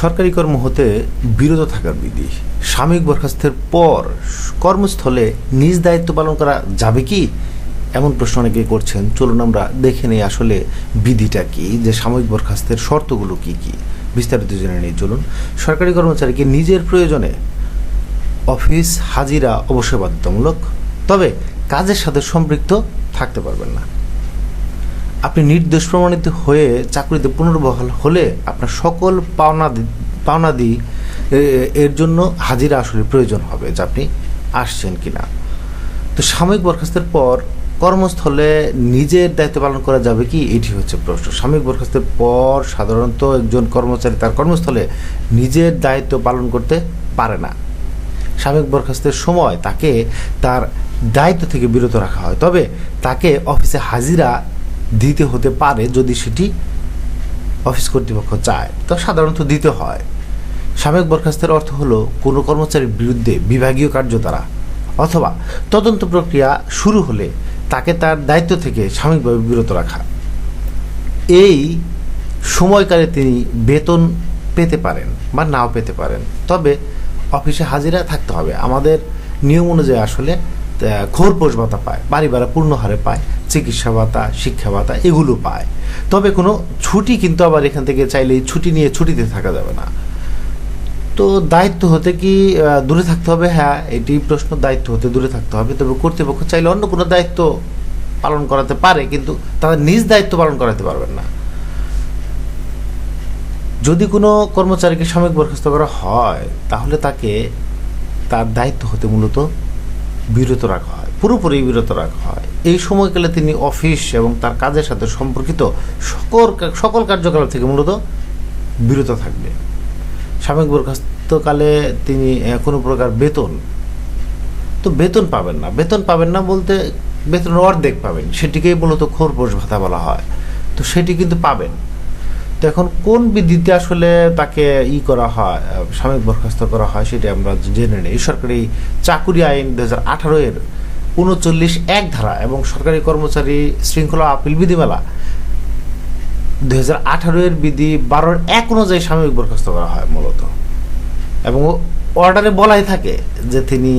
সরকারি কর্ম হতে বিরত থাকার বিধি। সাময়িক বরখাস্তের পর কর্মস্থলে নিজ দায়িত্ব পালন করা যাবে কি? এমন প্রশ্ন অনেকে করছেন। চলুন আমরা দেখে নিই আসলে বিধিটা কি, যে সাময়িক বরখাস্তের শর্তগুলো কি কি। বিস্তারিত জেনে নিই, চলুন। সরকারি কর্মচারীকে নিজের প্রয়োজনে অফিস, হাজিরা অবশ্যই বাধ্যতামূলক তবে কাজের সাথে সম্পৃক্ত থাকতে পারবেন না। আপনি নির্দোষ প্রমাণিত হয়ে চাকরিতে পুনর্বহাল হলে আপনার সকল পাওনা পাওনাদি এ- এর জন্য হাজিরা আসলে প্রয়োজন হবে যে আপনি আসছেন কি না তো সাময়িক বরখাস্তের পর কর্মস্থলে নিজের দায়িত্ব পালন করা যাবে কি? এটি হচ্ছে প্রশ্ন। সাময়িক বরখাস্তের পর সাধারণত একজন কর্মচারী তার কর্মস্থলে নিজের দায়িত্ব পালন করতে পারে না। সাময়িক বরখাস্তের সময় তাকে তার দায়িত্ব থেকে বিরত রাখা হয়। তবে তাকে অফিসে হাজিরা দিতে হতে পারে যদি সেটি অফিস কর্তৃপক্ষ চায়। তো সাধারণত দিতে হয়। সাময়িক বরখাস্তের অর্থ হলো, কোনো কর্মচারীর বিরুদ্ধে বিভাগীয় কার্য দ্বারা অথবা তদন্ত প্রক্রিয়া শুরু হলে তাকে তার দায়িত্ব থেকে সাময়িকভাবে বিরত রাখা। এই সময়কালে তিনি বেতন পেতে পারেন বা নাও পেতে পারেন। তবে অফিসে হাজিরা থাকতে হবে। আমাদের নিয়ম অনুযায়ী আসলে খোরপোষ ভাতা পায়, বাড়ি ভাড়া পূর্ণ হারে পায়, চিকিৎসা ভাতা, শিক্ষা ভাতা, এগুলো পায়। তবে কোনো ছুটি কিন্তু আবার এখান থেকে চাইলেই ছুটি নিয়ে ছুটিতে থাকা যাবে না। তো দায়িত্ব হতে কি দূরে থাকতে হবে? হ্যাঁ এটি প্রশ্ন, দায়িত্ব হতে দূরে থাকতে হবে। তবে কর্তৃপক্ষ চাইলে অন্য কোনো দায়িত্ব পালন করাতে পারে, কিন্তু তাদের নিজ দায়িত্ব পালন করাতে পারবেন না। যদি কোনো কর্মচারীকে সাময়িক বরখাস্ত করা হয়, তাহলে তাকে তার দায়িত্ব হতে মূলত বিরত রাখা হয়, পুরোপুরি বিরত রাখা হয়। এই সময়কালে তিনি অফিস এবং তার কাজের সাথে সম্পর্কিত সকল সকল কার্যকলাপ থেকে মূলত বিরত থাকবে। সাময়িক বরখাস্তকালে তিনি কোনো প্রকার বেতন, তো বেতন পাবেন না। বেতন পাবেন না বলতে বেতনের অর্ধেক পাবেন। সেটিকেই মূলত খোরপোষ ভাতা বলা হয়। তো সেটি কিন্তু পাবেন। তো এখন কোন বিধিতে আসলে তাকে ই করা হয় সাময়িক বরখাস্ত করা হয় সেটা আমরা জেনে নিই। সরকারি চাকুরি আইন দু হাজার আঠারো এর উনচল্লিশ এক ধারা এবং সরকারি কর্মচারী শৃঙ্খলা আপিল বিধিমালা দু হাজার আঠারো এর বিধি বারোর এক অনুযায়ী সাময়িক বরখাস্ত করা হয় মূলত। এবং অর্ডারে বলাই থাকে যে তিনি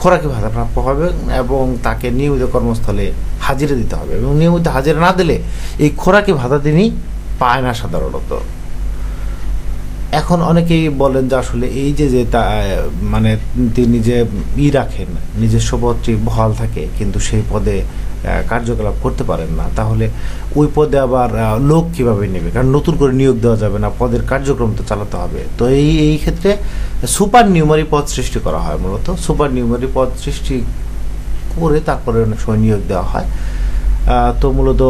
খোরাকি ভাতা প্রাপ্য হবেন এবং তাকে নিয়মিত কর্মস্থলে হাজিরা দিতে হবে এবং নিয়মিত হাজিরা না দিলে এই খোরাকি ভাতা তিনি পায় না সাধারণত। এখন অনেকেই বলেন যে আসলে এই যে যে তা মানে তিনি যে ই রাখেন নিজস্ব পদটি বহাল থাকে, কিন্তু সেই পদে কার্যকলাপ করতে পারেন না, তাহলে ওই পদে আবার লোক কীভাবে নেবে? কারণ নতুন করে নিয়োগ দেওয়া যাবে না, পদের কার্যক্রম তো চালাতে হবে। তো এই এই ক্ষেত্রে সুপার নিউমারি পদ সৃষ্টি করা হয় মূলত। সুপার নিউমারি পদ সৃষ্টি করে তারপরে অনেক সময় নিয়োগ দেওয়া হয়। তো মূলত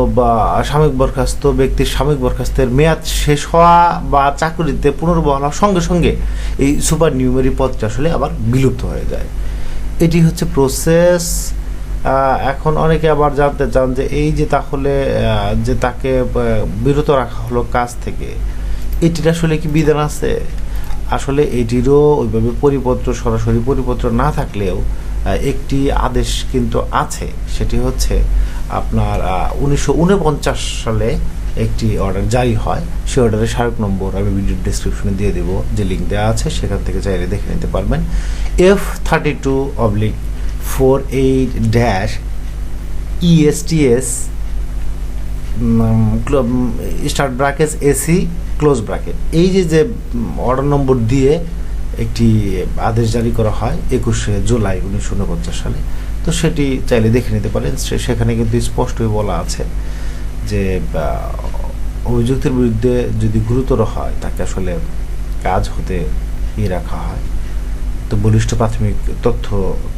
সাময়িক বরখাস্ত, ব্যক্তির সাময়িক বরখাস্তের মেয়াদ শেষ হওয়া বা চাকরিতে পুনর্বহাল হওয়ার সঙ্গে সঙ্গে এই সুপার নিউমেরি পদটা আসলে আবার বিলুপ্ত হয়ে যায়। এটি হচ্ছে প্রসেস। এখন অনেকে আবার জানতে চান যে এই যে তাহলে যে তাকে বিরত রাখা হলো কাজ থেকে, এটির আসলে কি বিধান আছে? আসলে এটিরও ওইভাবে পরিপত্র, সরাসরি পরিপত্র না থাকলেও একটি আদেশ কিন্তু আছে। সেটি হচ্ছে আপনার উনিশশো ঊনপঞ্চাশ সালে একটি অর্ডার জারি হয়। সেই অর্ডারের স্মারক নম্বর আমি ভিডিও ডিসক্রিপশনে দিয়ে দেবো। যে লিঙ্ক দেওয়া আছে, সেখান থেকে চাইলে দেখে নিতে পারবেন। F thirty two oblique four eight dash ESTS start bracket AC close bracket এই যে যে অর্ডার নম্বর দিয়ে একটি আদেশ জারি করা হয় একুশে জুলাই উনিশশো উনপঞ্চাশ সালে, তো সেটি চাইলে দেখে নিতে পারেন। সেখানে কিন্তু স্পষ্টই বলা আছে যে অভিযুক্তের বিরুদ্ধে যদি গুরুতর হয়, তাকে আসলে কাজ হতে ই রাখা হয়। তো বলিষ্ঠ প্রাথমিক তথ্য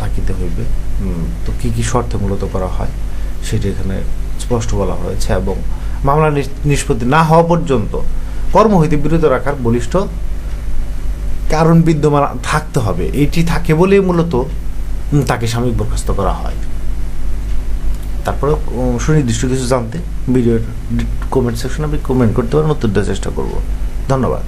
থাকিতে হইবে। তো কি কি শর্তে মূলত করা হয়, সেটি এখানে স্পষ্ট বলা হয়েছে এবং মামলা নিষ্পত্তি না হওয়া পর্যন্ত কর্ম হইতে বিরত রাখার বলিষ্ঠ কারণ বিদ্যমান থাকতে হবে। এটি থাকে বলে মূলত তাকে সাময়িক বরখাস্ত করা হয়। তারপরে সুনির্দিষ্ট কিছু জানতে ভিডিওর কমেন্ট সেকশনে আমি কমেন্ট করতে পারেন, উত্তর দেওয়ার চেষ্টা করব। ধন্যবাদ।